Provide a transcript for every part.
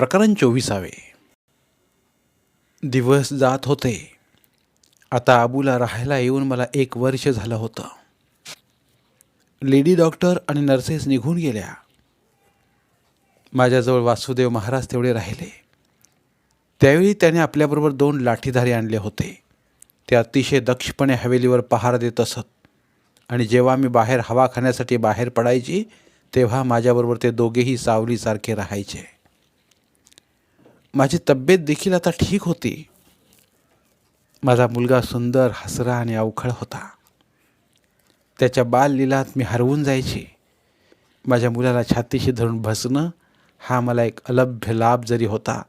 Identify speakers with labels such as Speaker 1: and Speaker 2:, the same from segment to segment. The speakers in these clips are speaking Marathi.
Speaker 1: प्रकरण चोवीसावे. दिवस जात होते. आता आबूला राहायला येऊन मला एक वर्ष झालं होतं. लेडी डॉक्टर आणि नर्सेस निघून गेल्या. माझ्याजवळ वासुदेव महाराज तेवढे राहिले. त्यावेळी त्याने आपल्याबरोबर दोन लाठीधारी आणले होते. ते अतिशय दक्षपणे हवेलीवर पहार देत असत. आणि जेव्हा मी बाहेर हवा खाण्यासाठी बाहेर पडायची तेव्हा माझ्याबरोबर ते दोघेही सावलीसारखे राहायचे. माझी तब्येत देखील आता ठीक होती. माझा मुलगा सुंदर हसरा आणि अवखळ होता. त्याच्या बाललीलात मी हरवून जायची. माझ्या मुलाला छातीशी धरून बसणं हा मला एक अलभ्य लाभ जरी होता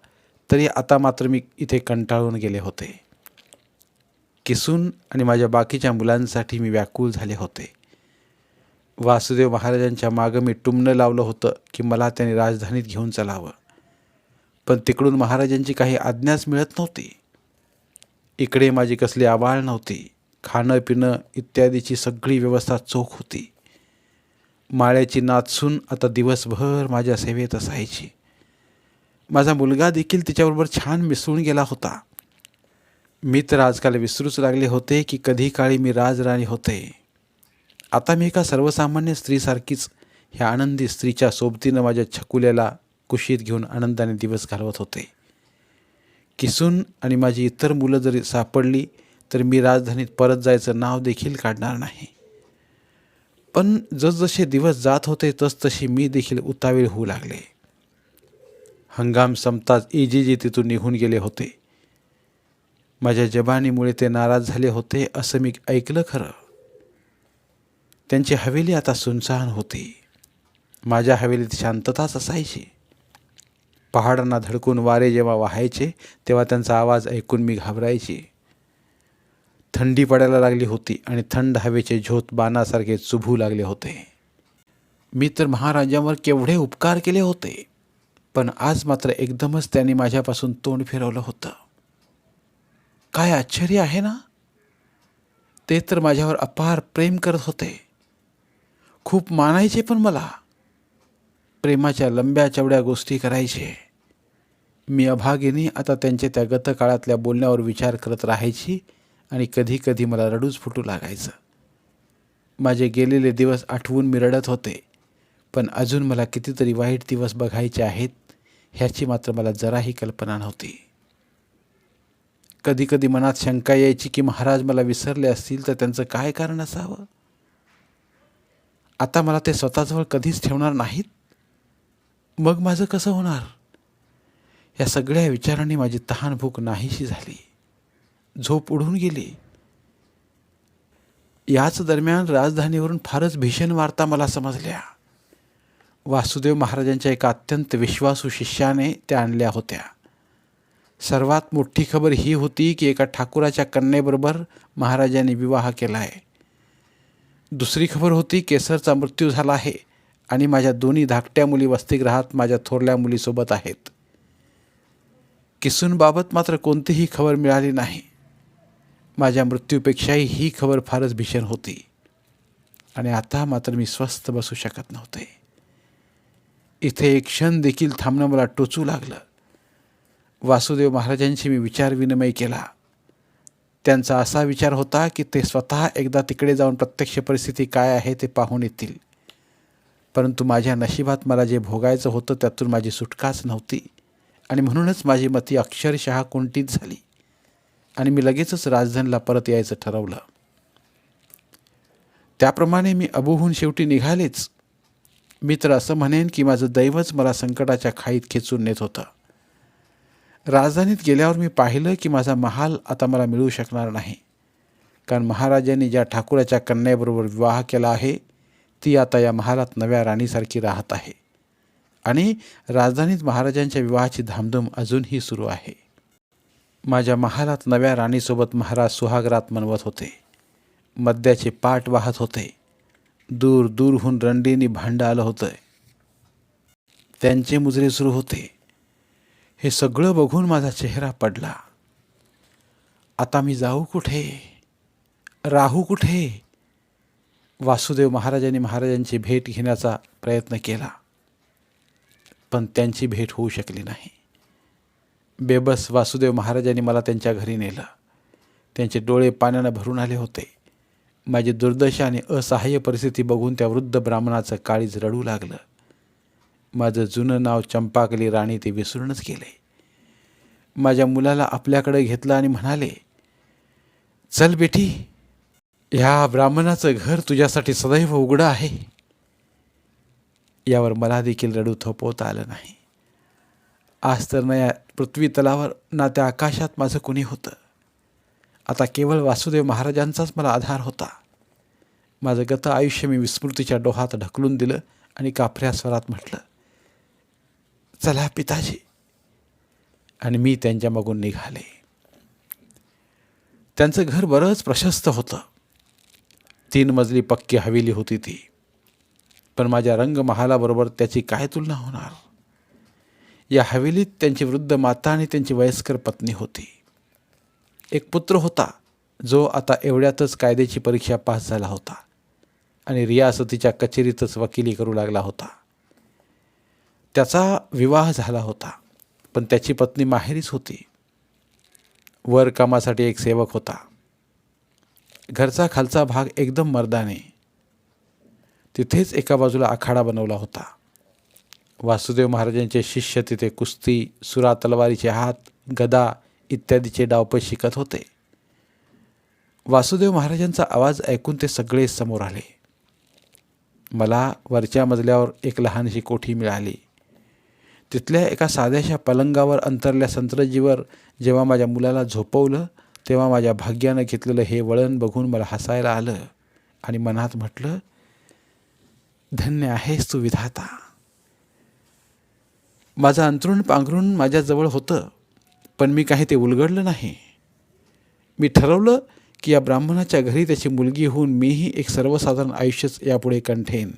Speaker 1: तरी आता मात्र मी इथे कंटाळून गेले होते. किसून आणि माझ्या बाकीच्या मुलांसाठी मी व्याकुळ झाले होते. वासुदेव महाराजांच्या मागं मी टुमणं लावलं होतं की मला त्यांनी राजधानीत घेऊन चलावं. पण तिकडून महाराजांची काही आज्ञाच मिळत नव्हती. इकडे माझी कसली आवाळ नव्हती. खाणं पिणं इत्यादीची सगळी व्यवस्था चोख होती. माळ्याची नाचसून आता दिवसभर माझ्या सेवेत असायची. माझा मुलगा देखील तिच्याबरोबर छान मिसळून गेला होता. मी तर आजकाल विसरूच लागले होते की कधी काळी मी राजराणी होते. आता मी एका सर्वसामान्य स्त्रीसारखीच ह्या आनंदी स्त्रीच्या सोबतीनं माझ्या छकुल्याला कुशीत घेऊन आनंदाने दिवस घालवत होते. किसून आणि माझी इतर मुलं जरी सापडली तर मी राजधानीत परत जायचं नाव देखील काढणार नाही. पण जसजसे दिवस जात होते तसतशी मी देखील उतावीळ होऊ लागले. हंगाम संपताच इजीजी तिथून निघून गेले होते. माझ्या जबानीमुळे ते नाराज झाले होते असं मी ऐकलं खरं. त्यांची हवेली आता सुनसान होती. माझ्या हवेलीत शांतताच असायची. पहाडांना धडकून वारे जेव्हा वाहायचे तेव्हा त्यांचा आवाज ऐकून मी घाबरायची. थंडी पडायला लागली होती आणि थंड हवेचे झोत बाणासारखे चुभू लागले होते. मी तर महाराजांवर केवढे उपकार केले होते पण आज मात्र एकदमच त्यांनी माझ्यापासून तोंड फिरवलं होतं. काय आश्चर्य आहे ना? ते तर माझ्यावर अपार प्रेम करत होते. खूप मानायचे पण मला. प्रेमाच्या लंब्या चवड्या गोष्टी करायचे. मी अभागिनी आता त्यांच्या त्या गतकाळातल्या बोलण्यावर विचार करत राहायची आणि कधी कधी मला रडूच फुटू लागायचं. माझे गेलेले दिवस आठवून मी रडत होते पण अजून मला कितीतरी वाईट दिवस बघायचे आहेत ह्याची मात्र मला जराही कल्पना नव्हती. कधी कधी मनात शंका यायची की महाराज मला विसरले असतील तर त्यांचं काय कारण असावं? आता मला ते स्वतःजवळ कधीच ठेवणार नाहीत? मग माझं कसं होणार? या सगळ्या विचारांनी माझी तहान भूक नाहीशी झाली. झोप उडून गेली. याच दरम्यान राजधानीवरून फारच भीषण वार्ता मला समजल्या. वासुदेव महाराजांच्या एका अत्यंत विश्वासू शिष्याने त्या आणल्या होत्या. सर्वात मोठी खबर ही होती की एका ठाकुराच्या कन्येबरोबर महाराजांनी विवाह केला आहे दुसरी खबर होती केसरचा मृत्यू झाला आहे. आणि माझ्या दोन्ही धाकट्या मुली वसतिगृहात माझ्या थोरल्या मुलीसोबत आहेत. किसूनबाबत मात्र कोणतीही खबर मिळाली नाही. माझ्या मृत्यूपेक्षाही ही खबर फारच भीषण होती. आणि आता मात्र मी स्वस्थ बसू शकत नव्हते. इथे एक क्षण देखील थांबणं मला टोचू लागलं. वासुदेव महाराजांशी मी विचारविनिमय केला. त्यांचा असा विचार होता की ते स्वतः एकदा तिकडे जाऊन प्रत्यक्ष परिस्थिती काय आहे ते पाहून येतील. परंतु माझ्या नशिबात मला जे भोगायचं होतं त्यातून माझी सुटकाच नव्हती. आणि म्हणूनच माझी मती अक्षरशः कोणतीच झाली. आणि मी लगेचच राजधानीला परत यायचं ठरवलं. त्याप्रमाणे मी अबूहून शेवटी निघालेच. मी तर असं म्हणेन की माझं दैवच मला संकटाच्या खाईत खेचून नेत होतं. राजधानीत गेल्यावर मी पाहिलं की माझा महाल आता मला मिळू शकणार नाही. कारण महाराजांनी ज्या ठाकुराच्या कन्याबरोबर विवाह केला आहे ती आता या महालात नव्या राणीसारखी राहत आहे. आणि राजधानीत महाराजांच्या विवाहाची धामधूम अजूनही सुरू आहे. माझ्या महालात नव्या राणीसोबत महाराज सुहागरात मनवत होते. मद्याचे पाट वाहत होते. दूर दूरहून रंडीनी भांडं आलं होतं त्यांचे मुजरे सुरू होते. हे सगळं बघून माझा चेहरा पडला. आता मी जाऊ कुठे? राहू कुठे? वासुदेव महाराजांनी महाराजांची भेट घेण्याचा प्रयत्न केला. पण त्यांची भेट होऊ शकली नाही. बेबस वासुदेव महाराजांनी मला त्यांच्या घरी नेलं. त्यांचे डोळे पाण्यानं भरून आले होते. माझी दुर्दशा आणि असहाय्य परिस्थिती बघून त्या वृद्ध ब्राह्मणाचं काळीज रडू लागलं. माझं जुनं नाव चंपाकली राणी ते विसरूनच गेले. माझ्या मुलाला आपल्याकडे घेतलं आणि म्हणाले चल बेटी ह्या ब्राह्मणाचं घर तुझ्यासाठी सदैव उघडं आहे. यावर मला देखील रडू थोपवता आलं नाही. आज तर ना या पृथ्वी तलावर ना त्या आकाशात माझं कुणी होतं. आता केवळ वासुदेव महाराजांचाच मला आधार होता. माझं गत आयुष्य मी विस्मृतीच्या डोहात ढकलून दिलं आणि काफऱ्या स्वरात म्हटलं चला पिताजी. आणि मी त्यांच्या मागून निघाले. त्यांचं घर बरंच प्रशस्त होतं. तीन मजली पक्की हवेली होती ती. पण माझ्या रंगमहालाबरोबर त्याची काय तुलना होणार? या हवेलीत त्यांची वृद्ध माता आणि त्यांची वयस्कर पत्नी होती. एक पुत्र होता जो आता एवढ्यातच कायद्याची परीक्षा पास झाला होता आणि रियासतीच्या कचेरीतच वकिली करू लागला होता. त्याचा विवाह झाला होता पण त्याची पत्नी माहेरीच होती. वर कामासाठी एक सेवक होता. घरचा खालचा भाग एकदम मर्दाने. तिथेच एका बाजूला आखाडा बनवला होता. वासुदेव महाराजांचे शिष्य तिथे कुस्ती सुरा तलवारीचे हात गदा इत्यादीचे डावप शिकत होते. वासुदेव महाराजांचा आवाज ऐकून ते सगळे समोर आले. मला वरच्या मजल्यावर एक लहानशी कोठी मिळाली. तिथल्या एका साध्याशा पलंगावर अंतरल्या संत्रजीवर जेव्हा माझ्या मुलाला झोपवलं तेव्हा माझ्या भाग्यानं घेतलेलं हे वळण बघून मला हसायला आलं आणि मनात म्हटलं धन्य आहेस तू विधाता माझं अंतरुण पांघरून माझ्याजवळ होतं पण मी काही ते उलगडलं नाही. मी ठरवलं की या ब्राह्मणाच्या घरी त्याची मुलगी होऊन मीही एक सर्वसाधारण आयुष्यच यापुढे कंठेन.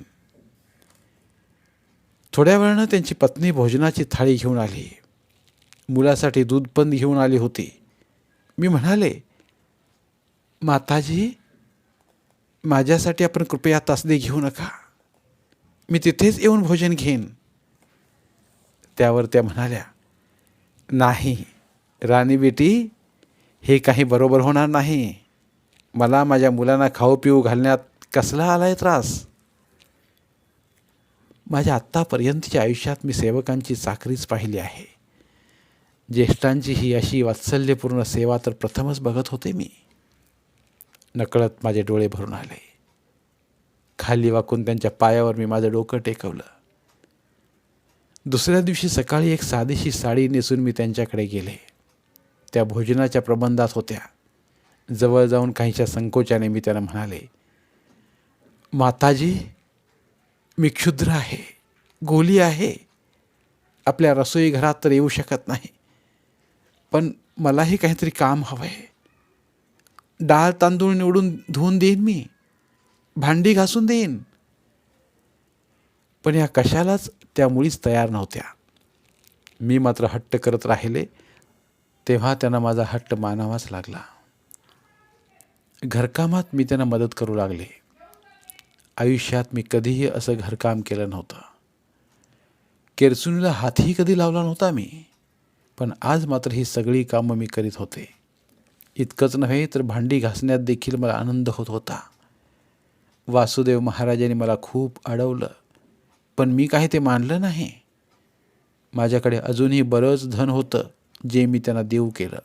Speaker 1: थोड्या वेळानं त्यांची पत्नी भोजनाची थाळी घेऊन आली. मुलासाठी दूध पण घेऊन आली होती. मी म्हणाले माताजी माझ्यासाठी आपण कृपया तासदी घेऊ नका. मी तिथेच येऊन भोजन घेईन. त्यावर त्या म्हणाल्या नाही राणी बेटी हे काही बरोबर होणार नाही. मला माझ्या मुलांना खाऊ पिऊ घालण्यात कसला आला आहे त्रास? माझ्या आत्तापर्यंतच्या आयुष्यात मी सेवकांची चाकरीच पाहिली आहे. ज्येष्ठांची ही अशी वात्सल्यपूर्ण सेवा तर प्रथमच बघत होते मी. नकळत माझे डोळे भरून आले. खाली वाकून त्यांच्या पायावर मी माझं डोकं टेकवलं. दुसऱ्या दिवशी सकाळी एक साधीशी साडी नेसून मी त्यांच्याकडे गेले. त्या भोजनाच्या प्रबंधात होत्या. जवळ जाऊन काहीच्या संकोचाने मी त्यांना म्हणाले माताजी मी क्षुद्र आहे गोली आहे. आपल्या रसोई घरात तर येऊ शकत नाही. पण मलाही काहीतरी काम हवं आहे डाळ तांदूळ निवडून धुवून देईन मी. भांडी घासून देईन. पण या कशालाच त्या मुळीच तयार नव्हत्या. मी मात्र हट्ट करत राहिले तेव्हा त्यांना माझा हट्ट मानावाच लागला. घरकामात मी त्यांना मदत करू लागले. आयुष्यात मी कधीही असं घरकाम केलं नव्हतं. केरसुनीला हातही कधी लावला नव्हता मी. पण आज मात्र ही सगळी कामं मी करीत होते. इतकंच नव्हे तर भांडी घासण्यात देखील मला आनंद होत होता. वासुदेव महाराजांनी मला खूप अडवलं पण मी काही ते मानलं नाही. माझ्याकडे अजूनही बरंच धन होतं जे मी त्यांना देऊ केलं.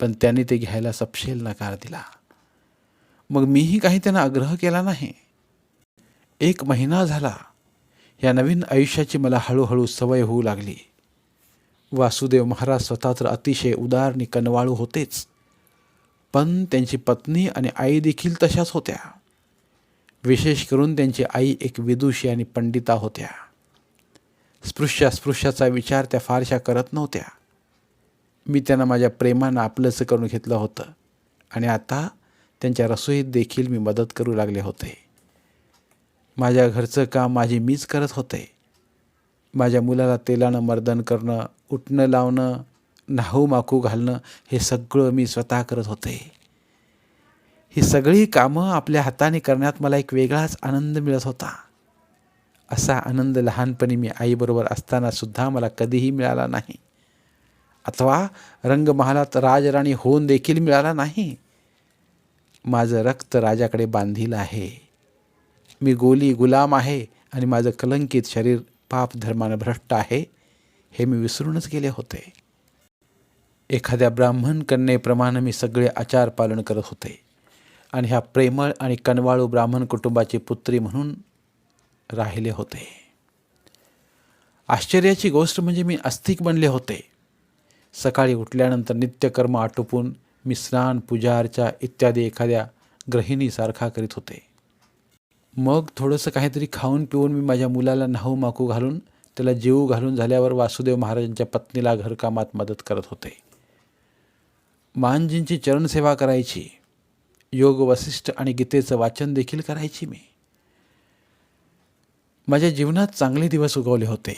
Speaker 1: पण त्यांनी ते घ्यायला सपशेल नकार दिला. मग मीही काही त्यांना आग्रह केला नाही. एक महिना झाला. या नवीन आयुष्याची मला हळूहळू सवय होऊ लागली. वासुदेव महाराज स्वतः तर अतिशय उदार आणि कनवाळू होतेच. पण त्यांची पत्नी आणि आई देखील तशाच होत्या. विशेष करून त्यांची आई एक विदुषी आणि पंडिता होत्या. स्पृश्यास्पृश्याचा विचार त्या फारशा करत नव्हत्या. मी त्यांना माझ्या प्रेमानं आपलंसं करून घेतलं होतं आणि आता त्यांच्या रसोईत देखील मी मदत करू लागले होते. माझ्या घरचं काम माझी मीच करत होते. माझ्या मुलाला तेलानं मर्दन करणं उठणं लावणं नाहू माकू घालणं हे सगळं मी स्वतः करत होते. ही सगळी कामं आपल्या हाताने करण्यात मला एक वेगळाच आनंद मिळत होता. असा आनंद लहानपणी मी आईबरोबर असताना सुद्धा मला कधीही मिळाला नाही. अथवा रंगमहालात राजराणी होऊन देखील मिळाला नाही. माझं रक्त राजाकडे बांधील आहे. मी गोली गुलाम आहे आणि माझं कलंकित शरीर पाप धर्मानं भ्रष्ट आहे हे मी विसरूनच गेले होते. एखाद्या ब्राह्मण कन्येप्रमाणे मी सगळे आचार पालन करत होते. आणि ह्या प्रेमळ आणि कनवाळू ब्राह्मण कुटुंबाची पुत्री म्हणून राहिले होते. आश्चर्याची गोष्ट म्हणजे मी अस्थिक बनले होते. सकाळी उठल्यानंतर नित्यकर्म आटोपून मी स्नान पूजा अर्चा इत्यादी एखाद्या गृहिणीसारखा करीत होते. मग थोडंसं काहीतरी खाऊन पिऊन मी माझ्या मुलाला नाहू माकू घालून त्याला जीव घालून झाल्यावर वासुदेव महाराजांच्या पत्नीला घरकामात मदत करत होते. मानजींची चरणसेवा करायची. योग वसिष्ठ आणि गीतेचं वाचन देखील करायची मी. माझ्या जीवनात चांगले दिवस उगवले होते.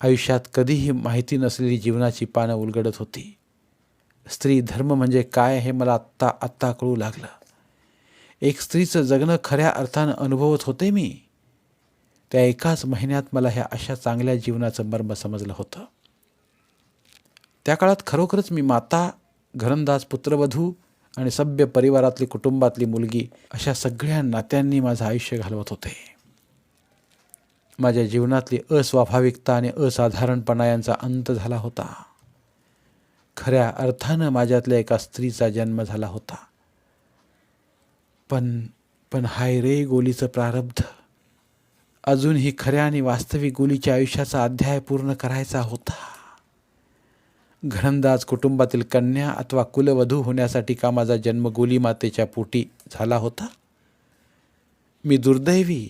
Speaker 1: आयुष्यात कधीही माहिती नसलेली जीवनाची पानं उलगडत होती. स्त्री धर्म म्हणजे काय हे मला आत्ता आत्ता कळू लागलं. एक स्त्रीचं जगणं खऱ्या अर्थानं अनुभवत होते मी. त्या एकाच महिन्यात मला ह्या अशा चांगल्या जीवनाचं मर्म समजलं होतं. त्या काळात खरोखरच मी माता घरंदाज पुत्रवधू आणि सभ्य परिवारातली कुटुंबातली मुलगी अशा सगळ्या नात्यांनी माझं आयुष्य घालवत होते. माझ्या जीवनातली अस्वाभाविकता आणि असाधारणपणा यांचा अंत झाला होता. खऱ्या अर्थानं माझ्यातल्या एका स्त्रीचा जन्म झाला होता. पण पण हाय रे गोलीचं प्रारब्ध. अजूनही खऱ्या आणि वास्तविक गोलीच्या आयुष्याचा अध्याय पूर्ण करायचा होता. घरंदाज कुटुंबातील कन्या अथवा कुलवधू होण्यासाठी का माझा जन्म गोली मातेच्या पोटी झाला होता? मी दुर्दैवी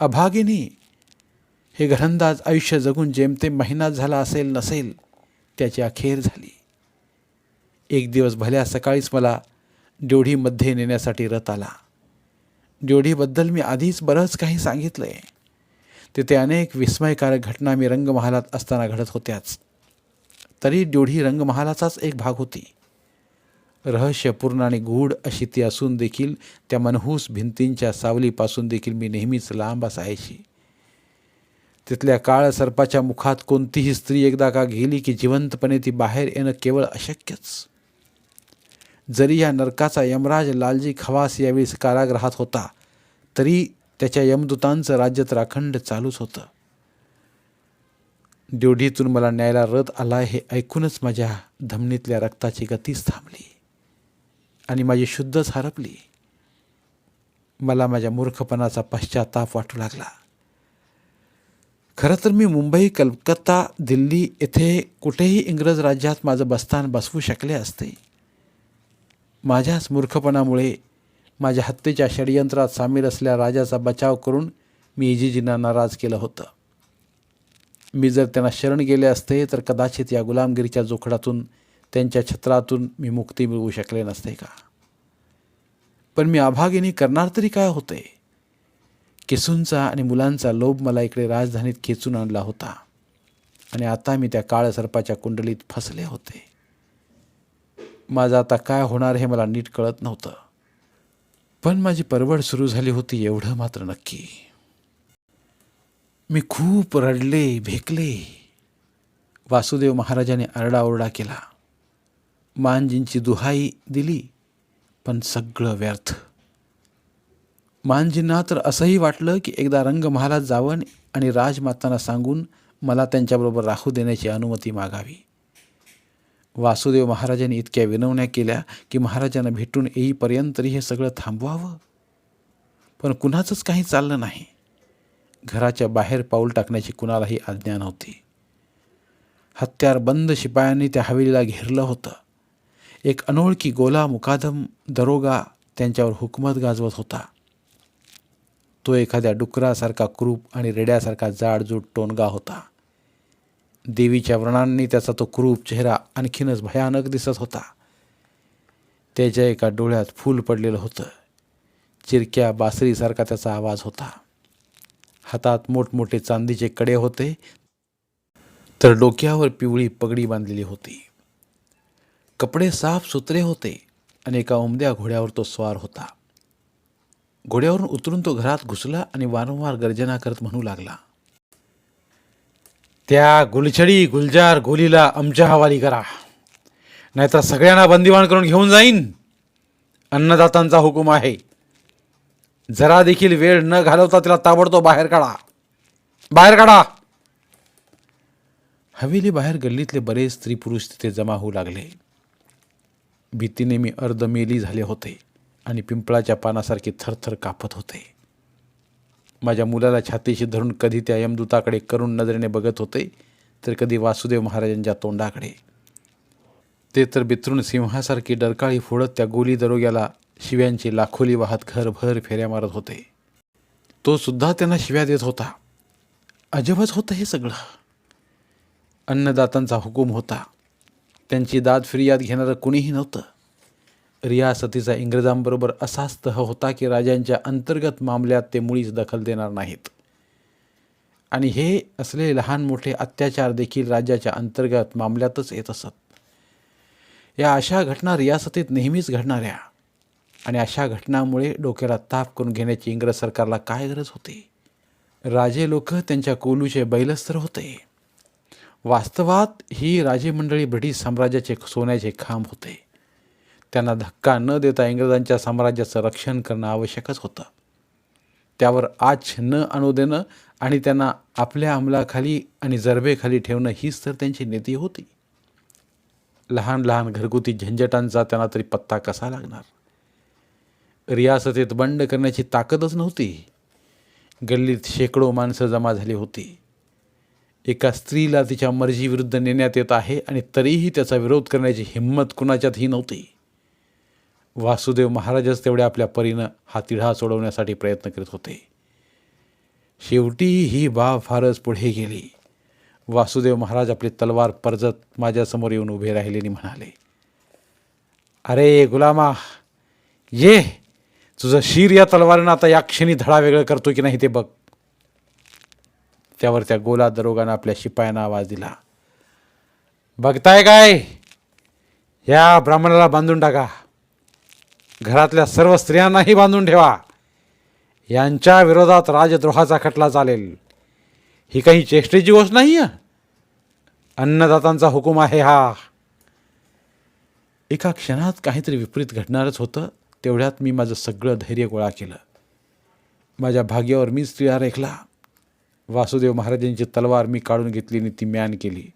Speaker 1: अभागिनी. हे घरंदाज आयुष्य जगून जेमतेम महिना झाला असेल नसेल त्याची अखेर झाली. एक दिवस भल्या सकाळीच मला ड्योढीमध्ये नेण्यासाठी रथ आला. ड्योढीबद्दल मी आधीच बरंच काही सांगितलं आहे तिथे अनेक विस्मयकारक घटना मी रंगमहालात असताना घडत होत्याच. तरी ड्योढी रंगमहालाचाच एक भाग होती. रहस्यपूर्ण आणि गूढ अशी ती असून देखील त्या मनहूस भिंतींच्या सावलीपासून देखील मी नेहमीच लांब असायची. तिथल्या काळ सर्पाच्या मुखात कोणतीही स्त्री एकदा का गेली की जिवंतपणे ती बाहेर येणं केवळ अशक्यच. जरी या नरकाचा यमराज लालजी खवास यावेळी कारागृहात होता तरी त्याच्या यमदूतांचं राज्य तर अखंड चालूच होतं. ड्योढीतून मला न्यायला रथ आला हे ऐकूनच माझ्या धमनीतल्या रक्ताची गतीच थांबली आणि माझी शुद्धच हरपली मला माझ्या मूर्खपणाचा पश्चाताप वाटू लागला. खरं तर मी मुंबई कलकत्ता दिल्ली येथे कुठेही इंग्रज राज्यात माझं बस्तान बसवू शकले असते. माझ्याच मूर्खपणामुळे माझ्या हत्येच्या षडयंत्रात सामील असल्या राजाचा बचाव करून मी इजीजींना नाराज केलं होतं. मी जर त्यांना शरण गेले असते तर कदाचित या गुलामगिरीच्या जोखडातून त्यांच्या छत्रातून मी मुक्ती मिळवू शकले नसते का? पण मी अभागिनी करणार तरी काय होते? किसूंचा आणि मुलांचा लोभ मला इकडे राजधानीत खेचून आणला होता. आणि आता मी त्या काळ सर्पाच्या कुंडलीत फसले होते. माझं आता काय होणार हे मला नीट कळत नव्हतं. पण माझी परवड सुरू झाली होती एवढं मात्र नक्की. मी खूप रडले भेकले. वासुदेव महाराजाने आरडाओरडा केला. मानजींची दुहाई दिली पण सगळं व्यर्थ. मानजींना तर असंही वाटलं की एकदा रंगमहालात जावं आणि राजमातांना सांगून मला त्यांच्याबरोबर राहू देण्याची अनुमती मागावी. वासुदेव महाराजांनी इतक्या विनवण्या केल्या की महाराजांना भेटून येईपर्यंत तरी हे सगळं थांबवावं. पण कुणाचंच काही चाललं नाही. घराच्या बाहेर पाऊल टाकण्याची कुणालाही आज्ञा नव्हती. हत्यार बंद शिपायांनी त्या हवेलीला घेरलं होतं. एक अनोळखी गोला मुकादम दरोगा त्यांच्यावर हुकमत गाजवत होता. तो एखाद्या डुकरासारखा क्रूप आणि रेड्यासारखा जाडजूड टोनगा होता. देवीच्या व्रणांनी त्याचा तो क्रूप चेहरा आणखीनच भयानक दिसत होता. त्याच्या एका डोळ्यात फूल पडलेलं होतं. चिरक्या बासरीसारखा त्याचा आवाज होता. हातात मोठमोठे चांदीचे कडे होते तर डोक्यावर पिवळी पगडी बांधलेली होती. कपडे साफ सुथरे होते आणि एका उमद्या घोड्यावर तो स्वार होता. घोड्यावरून उतरून तो घरात घुसला आणि वारंवार गर्जना करत म्हणू लागला. त्या गुलछडी गुलजार गोलीला आमच्या हवाली करा. नाहीतर सगळ्यांना बंदिवान करून घेऊन जाईन. अन्नदातांचा हुकूम आहे. जरा देखील वेळ न घालवता तिला ताबडतोब बाहेर काढा. बाहेर काढा. हवेली बाहेर गल्लीतले बरेच स्त्री पुरुष तिथे जमा होऊ लागले. भीतीने मी अर्धमेली झाले होते आणि पिंपळाच्या पानासारखे थरथर कापत होते. माझ्या मुलाला छातीशी धरून कधी त्या यमदूताकडे करून नजरेने बघत होते तर कधी वासुदेव महाराजांच्या तोंडाकडे. ते तर बिथरून सिंहासारखी डरकाळी फोडत त्या गोली दरोग्याला शिव्यांची लाखोली वाहत घरभर फेऱ्या मारत होते. तो सुद्धा त्यांना शिव्या देत होता. अजबच होतं हे सगळं. अन्नदातांचा हुकूम होता. त्यांची दाद फिर्याद घेणारं कुणीही नव्हतं. रियासतीचा इंग्रजांबरोबर असाच तह होता की राजांच्या अंतर्गत मामल्यात ते मुळीच दखल देणार नाहीत. आणि हे असले लहान मोठे अत्याचार देखील राज्याच्या अंतर्गत मामल्यातच येत असत. या अशा घटना रियासतीत नेहमीच घडणाऱ्या आणि अशा घटनांमुळे डोक्याला ताप करून घेण्याची इंग्रज सरकारला काय गरज होती? राजे लोक त्यांच्या कोलूचे बैलस्त्र होते. वास्तवात ही राजे मंडळी ब्रिटिश साम्राज्याचे सोन्याचे खांब होते. त्यांना धक्का न देता इंग्रजांच्या साम्राज्याचं रक्षण करणं आवश्यकच होतं. त्यावर आच न आणू देणं आणि त्यांना आपल्या अंमलाखाली आणि जरबेखाली ठेवणं हीच तर त्यांची नीती होती. लहान लहान घरगुती झंझटांचा त्यांना तरी पत्ता कसा लागणार? रियासतेत बंड करण्याची ताकदच नव्हती. गल्लीत शेकडो माणसं जमा झाली होती. एका स्त्रीला तिच्या मर्जीविरुद्ध नेण्यात येत आहे आणि तरीही त्याचा विरोध करण्याची हिंमत कुणाच्यातही नव्हती. वासुदेव महाराजच तेवढ्या आपल्या परीनं हा तिढा सोडवण्यासाठी प्रयत्न करीत होते. शेवटी ही बाब फारच पुढे गेली. वासुदेव महाराज आपली तलवार परजत माझ्यासमोर येऊन उभे राहिले आणि म्हणाले अरे गुलामा ये! तुझं शीर या तलवारीनं आता या क्षणी धडा वेगळं करतो की नाही ते बघ. त्यावर त्या गोला दरोगानं आपल्या शिपायांना आवाज दिला बघताय काय? या ब्राह्मणाला बांधून टाका. घरातल्या सर्व स्त्रियांनाही बांधून ठेवा. यांच्या विरोधात राजद्रोहाचा खटला चालेल. ही काही चेष्टेची गोष्ट नाही आहे अन्नदातांचा हुकूम आहे हा. एका क्षणात काहीतरी विपरीत घडणारच होतं तेवढ्यात मी माझं सगळं धैर्य गोळा केलं. माझ्या भाग्यावर मीच स्त्रिया रेखला. वासुदेव महाराजांची तलवार मी काढून घेतली आणि ती म्यान केली.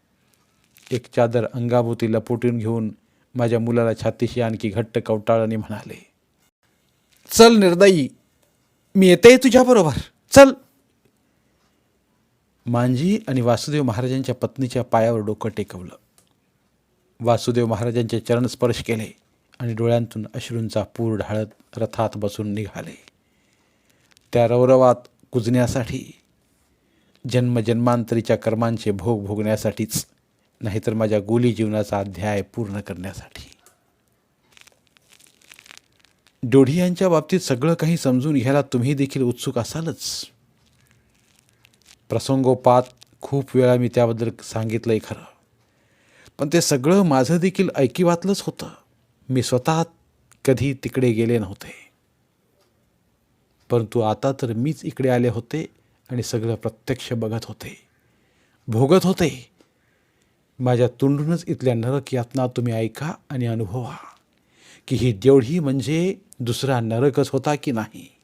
Speaker 1: एक चादर अंगाभोवती लपोटून घेऊन माझ्या मुलाला छातीशी आणखी घट्ट कवटाळाने म्हणाले चल निर्दयी मी येते तुझ्याबरोबर चल. मांजी आणि वासुदेव महाराजांच्या पत्नीच्या पायावर डोकं टेकवलं. वासुदेव महाराजांचे चरण स्पर्श केले आणि डोळ्यांतून अश्रूंचा पूर ढाळत रथात बसून निघाले. त्या रौरवात कुजण्यासाठी जन्मजन्मांतरीच्या कर्मांचे भोग भोगण्यासाठीच नाहीतर माझ्या गोली जीवनाचा अध्याय पूर्ण करण्यासाठी. डोढीयांच्या बाबतीत सगळं काही समजून घ्यायला तुम्ही देखील उत्सुक असालच. प्रसंगोपात खूप वेळा मी त्याबद्दल सांगितलंय खरं. पण ते सगळं माझं देखील ऐकिवातलंच होतं. मी स्वतः कधी तिकडे गेले नव्हते. परंतु आता तर मीच इकडे आले होते आणि सगळं प्रत्यक्ष बघत होते. भोगत होते. माझ्या तोंडूनच इथल्या नरक यातना तुम्ही ऐका आणि अनुभवा की ही देवढी म्हणजे दुसरा नरकच होता की नाही?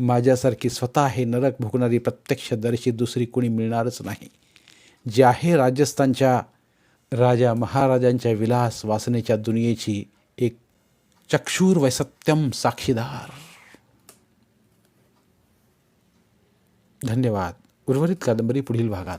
Speaker 1: माझ्यासारखी स्वतः हे नरक भोगणारी प्रत्यक्षदर्शी दुसरी कोणी मिळणारच नाही. जे आहे राजस्थानच्या राजा महाराजांच्या विलास वासनेच्या दुनियेची एक चक्षूर वैसत्यम साक्षीदार. धन्यवाद. उर्वरित कादंबरी पुढील भागात.